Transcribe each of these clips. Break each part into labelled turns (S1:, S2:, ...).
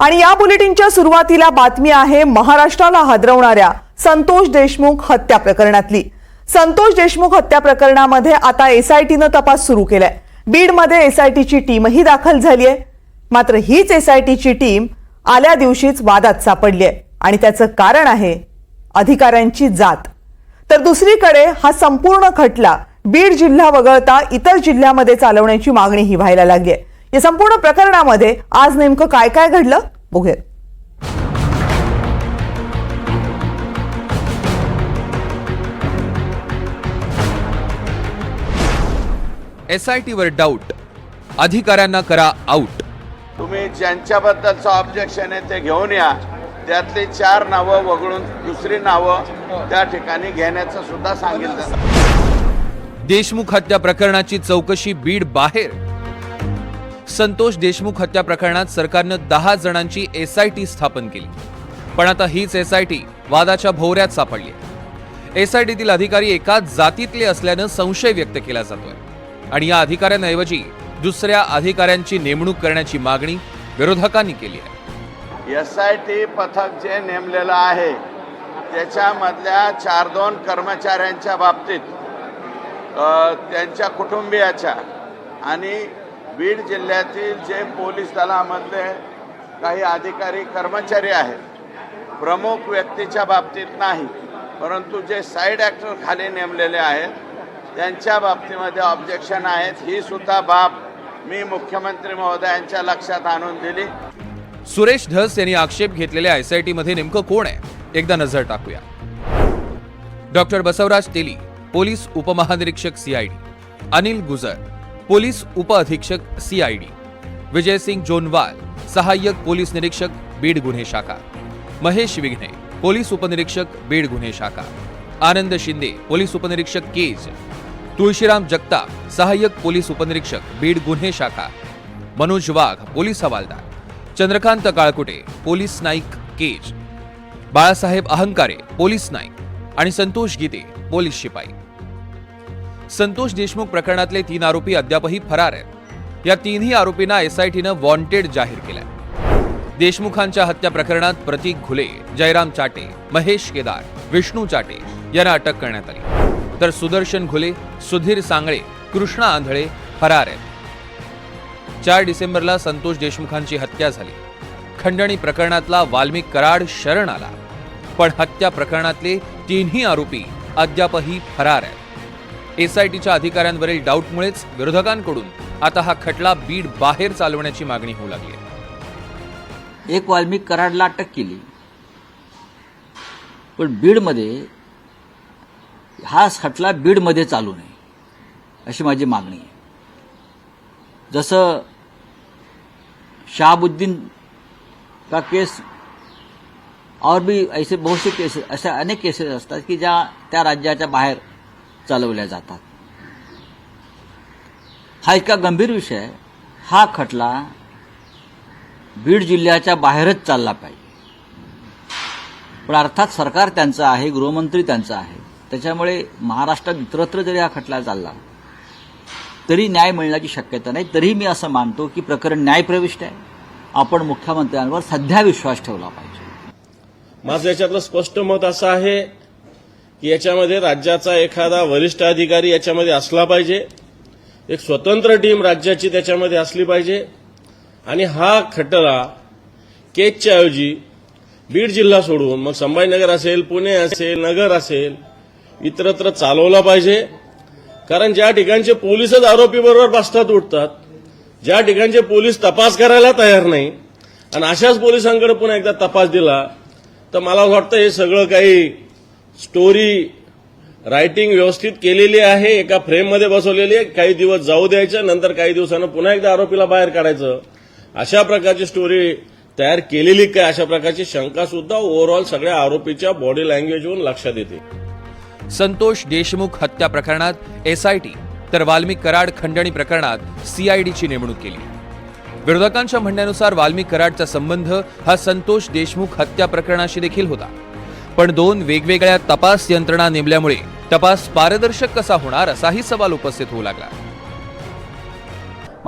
S1: आणि या बुलेटिनच्या सुरुवातीला बातमी आहे महाराष्ट्राला हादरवणाऱ्या संतोष देशमुख हत्या प्रकरणातली. संतोष देशमुख हत्या प्रकरणामध्ये आता एसआयटीनं तपास सुरू केलाय. बीडमध्ये एसआयटीची टीमही दाखल झाली आहे मात्र हीच एसआयटीची टीम आल्या दिवशीच वादात सापडली आहे आणि त्याचं कारण आहे अधिकाऱ्यांची जात. तर दुसरीकडे हा संपूर्ण खटला बीड जिल्हा वगळता इतर जिल्ह्यामध्ये चालवण्याची मागणीही व्हायला लागली आहे या संपूर्ण प्रकरणामध्ये आज नेमकं काय काय घडलं? बघूयात
S2: एस आय टीवर डाऊट अधिकाऱ्यांना करा आऊट
S3: तुम्ही ज्यांच्याबद्दलचं ऑब्जेक्शन आहे ते घेऊन या. त्यातली चार नावं वगळून दुसरी नावं त्या ठिकाणी घेण्याचं सुद्धा सांगितलं
S2: देशमुख हत्या प्रकरणाची चौकशी बीड बाहेर. संतोष देशमुख हत्या प्रकरणात सरकारनं दहा जणांची एस आय टी स्थापन केली. पण आता हीच एस आय टी वादाच्या भोवऱ्यात सापडली एस आय टीतील अधिकारी एकाच जातीतले असल्यानं संशय व्यक्त केला जातोय. आणि या अधिकाऱ्यांऐवजी दुसऱ्या अधिकाऱ्यांची नेमणूक करण्याची मागणी विरोधकांनी केली आहे.
S3: एस आय टी पथक जे नेमलेलं आहे त्याच्यामधल्या चार दोन कर्मचाऱ्यांच्या बाबतीत त्यांच्या कुटुंबियाच्या आणि बीड जिल्ह्यातील जे पोलीस दलामधले काही अधिकारी कर्मचारी आहेत प्रमुख व्यक्तीच्या बाबतीत नाही परंतु जे साईड ॲक्टर खाली नेमलेले आहेत त्यांच्या बाबतीमध्ये ऑब्जेक्शन आहेत. ही सुद्धा बाब मी मुख्यमंत्री महोदयांच्या लक्षात आणून दिली.
S2: सुरेश धस यांनी आक्षेप घेतलेल्या एसआयटी मध्ये नेमकं कोण आहे? एकदा नजर टाकूया. डॉक्टर बसवराज तेली पोलीस उपमहानिरीक्षक सीआयडी अनिल गुजर पोलीस उपअधीक्षक सीआयडी विजयसिंग जोनवाल सहाय्यक पोलीस निरीक्षक बीड गुन्हे शाखा. महेश विघ्ने पोलीस उपनिरीक्षक बीड गुन्हे शाखा. आनंद शिंदे पोलीस उपनिरीक्षक केज. तुळशीराम जगताप सहाय्यक पोलीस उपनिरीक्षक बीड गुन्हे शाखा. मनोज वाघ पोलीस हवालदार. चंद्रकांत काळकुटे पोलीस नाईक केज. बाळासाहेब अहंकारे पोलीस नाईक. आणि संतोष गीते पोलीस शिपाई. संतोष देशमुख प्रकरणातले तीन आरोपी अद्यापही फरार आहेत. या तीनही आरोपींना एसआयटीनं वॉन्टेड जाहीर केलंय. देशमुखांच्या हत्या प्रकरणात प्रतीक घुले जयराम चाटे महेश केदार विष्णू चाटे यांना अटक करण्यात आली. तर सुदर्शन घुले सुधीर सांगळे कृष्णा आंधळे फरार आहेत. चार डिसेंबरला संतोष देशमुखांची हत्या झाली. खंडणी प्रकरणातला वाल्मिक कराड शरण आला. पण हत्या प्रकरणातले तीनही आरोपी अद्यापही फरार आहेत. एसआयटीच्या अधिकाऱ्यांवरील डाऊटमुळेच विरोधकांकडून आता हा खटला बीड बाहेर चालवण्याची मागणी होऊ लागली आहे.
S4: एक वाल्मिक कराडला अटक केली. पण बीडमध्ये हा खटला बीडमध्ये चालू नये अशी माझी मागणी आहे. जसं शहाबुद्दीन का केस और भी ऐसे बहुत से केसेस अशा अनेक केसेस असतात की ज्या त्या राज्याच्या बाहेर चालवल्या जातात. हा इतका गंभीर विषय हा खटला बीड जिल्ह्याच्या बाहेरच चालला पाहिजे. पण अर्थात सरकार त्यांचं आहे गृहमंत्री त्यांचं आहे. त्याच्यामुळे महाराष्ट्रात इतरत्र जरी हा खटला चालला तरी न्याय मिळण्याची शक्यता नाही. तरी मी असं मानतो की प्रकरण न्यायप्रविष्ट आहे. आपण मुख्यमंत्र्यांवर सध्या विश्वास ठेवला पाहिजे.
S5: माझं याच्यातलं स्पष्ट मत असं आहे की याच्यामध्ये राज्याचा एखादा वरिष्ठ अधिकारी याच्यामध्ये असला पाहिजे. एक स्वतंत्र टीम राज्याची त्याच्यामध्ये असली पाहिजे. आणि हा खटला केजच्या ऐवजी बीड जिल्हा सोडून मग संभाजीनगर असेल पुणे असेल नगर असेल इतरत्र चालवला पाहिजे. कारण ज्या ठिकाणचे पोलीसच आरोपीबरोबर बसतात उठतात ज्या ठिकाणचे पोलीस तपास करायला तयार नाही आणि अशाच पोलिसांकडे पुन्हा एकदा तपास दिला तर मला वाटतं हे सगळं काही स्टोरी रायटिंग व्यवस्थित केलेली आहे एका फ्रेममध्ये बसवलेली आहे काही दिवस जाऊ द्यायचं नंतर काही दिवसानं पुन्हा एकदा आरोपीला बाहेर काढायचं. अशा प्रकारची स्टोरी तयार केलेली काय अशा प्रकारची शंका सुद्धा ओव्हरऑल सगळ्या आरोपीच्या बॉडी लँग्वेजवरून लक्षात येते.
S2: संतोष देशमुख हत्या प्रकरणात एसआयटी तर वाल्मिक कराड खंडणी प्रकरणात सीआयडीची नेमणूक केली. विरोधकांच्या म्हणण्यानुसार वाल्मिक कराडचा संबंध हा संतोष देशमुख हत्या प्रकरणाशी देखील होता. पण दोन वेगवेगळ्या तपास यंत्रणा नेमल्यामुळे तपास पारदर्शक कसा होणार असाही सवाल उपस्थित होऊ लागला.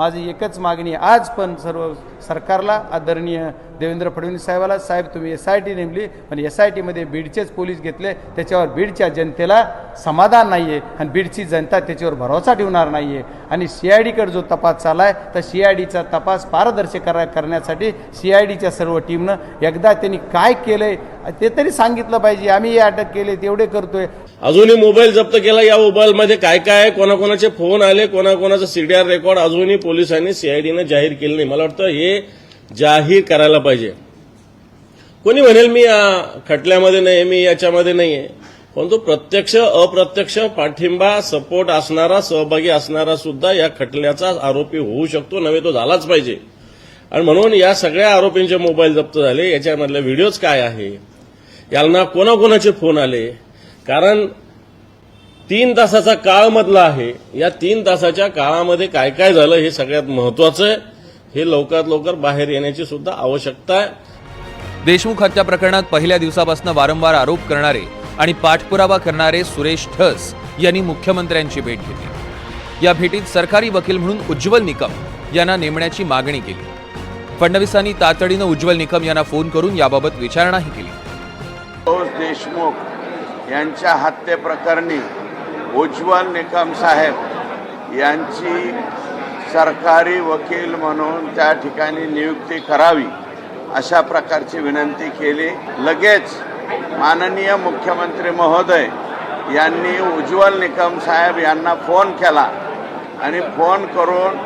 S6: माझी एकच मागणी आज पण सर्व सरकारला आदरणीय देवेंद्र फडणवीस साहेबाला साहेब तुम्ही एस आय टी नेमली पण एस आय टीमध्ये बीडचेच पोलीस घेतले त्याच्यावर बीडच्या जनतेला समाधान नाही आहे आणि बीडची जनता त्याच्यावर भरोसा ठेवणार नाही आहे आणि सी आय डीकडे जो तपास चालला आहे तर सी आय डीचा तपास पारदर्शक करा करण्यासाठी सी आय डीच्या सर्व टीमनं एकदा त्यांनी काय केलं आहे ते तरी सांगितलं पाहिजे. आम्ही हे अटक केले तेवढे करतोय.
S5: अजूनही मोबाईल जप्त केला या मोबाईलमध्ये काय काय कोणाकोणाचे फोन आले कोणाकोणाचं सीडीआर रेकॉर्ड अजूनही पोलिसांनी सीआयडीनं जाहीर केलं नाही. मला वाटतं हे जाहीर करायला पाहिजे. कोणी म्हणेल मी या खटल्यामध्ये नाही मी याच्यामध्ये नाही आहे परंतु प्रत्यक्ष अप्रत्यक्ष पाठिंबा सपोर्ट असणारा सहभागी असणारा सुद्धा या खटल्याचा आरोपी होऊ शकतो नव्हे तो झालाच पाहिजे. आणि म्हणून या सगळ्या आरोपींचे मोबाईल जप्त झाले. याच्यामधले व्हिडिओज काय आहे? यांना कोणाकोणाचे फोन आले? कारण तीन तासाचा काळ मधला आहे. या तीन तासाच्या काळामध्ये काय काय झालं हे सगळ्यात महत्वाचं आहे. हे लवकरात लवकर बाहेर येण्याची सुद्धा आवश्यकता आहे.
S2: देशमुख हत्या प्रकरणात पहिल्या दिवसापासून वारंवार आरोप करणारे आणि पाठपुरावा करणारे सुरेश धस यांनी मुख्यमंत्र्यांची भेट घेतली. या भेटीत सरकारी वकील म्हणून उज्ज्वल निकम यांना नेमण्याची मागणी केली. फडणवीसांनी तातडीनं उज्ज्वल निकम यांना फोन करून याबाबत विचारणाही केली.
S3: देशमुख यांच्या हत्येप्रकरणी उज्ज्वल निकम साहेब यांची सरकारी वकील म्हणून त्या ठिकाणी नियुक्ती करावी अशा प्रकारची विनंती केली. लगेच माननीय मुख्यमंत्री महोदय यांनी उज्ज्वल निकम साहेब यांना फोन केला आणि फोन करून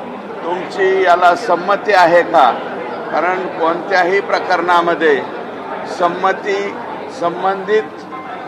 S3: तुमची याला संमती आहे का? कारण कोणत्याही प्रकरणामध्ये संमती संबंधित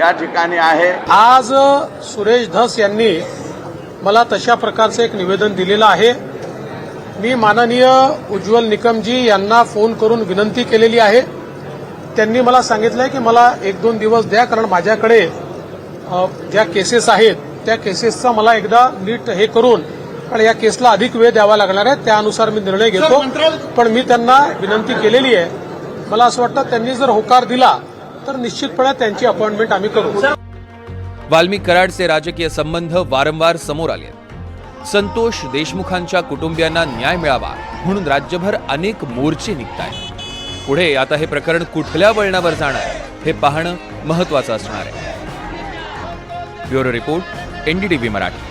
S3: या ठिकाणी आहे.
S7: आज सुरेश धस यांनी मला तशा प्रकारचं एक निवेदन दिलेलं आहे. मी माननीय उज्ज्वल निकमजी यांना फोन करून विनंती केलेली आहे. त्यांनी मला सांगितलं की मला एक दोन दिवस द्या कारण माझ्याकडे ज्या केसेस आहेत त्या केसेसचा मला एकदा नीट हे करून कारण या केसला अधिक वेळ द्यावा लागणार आहे त्यानुसार मी निर्णय घेतो. पण मी त्यांना विनंती केलेली आहे. मला असं वाटतं त्यांनी जर होकार दिला तर निश्चितपणे त्यांची अपॉइंटमेंट आम्ही करू.
S2: वाल्मी कराडचे राजकीय संबंध वारंवार समोर आले. संतोष देशमुखांच्या कुटुंबियांना न्याय मिळावा म्हणून राज्यभर अनेक मोर्चे निघत आहेत पुढे आता हे प्रकरण कुठल्या वळणावर जाणार हे पाहणं महत्वाचं असणार आहे. Bureau report NDTV Marathi.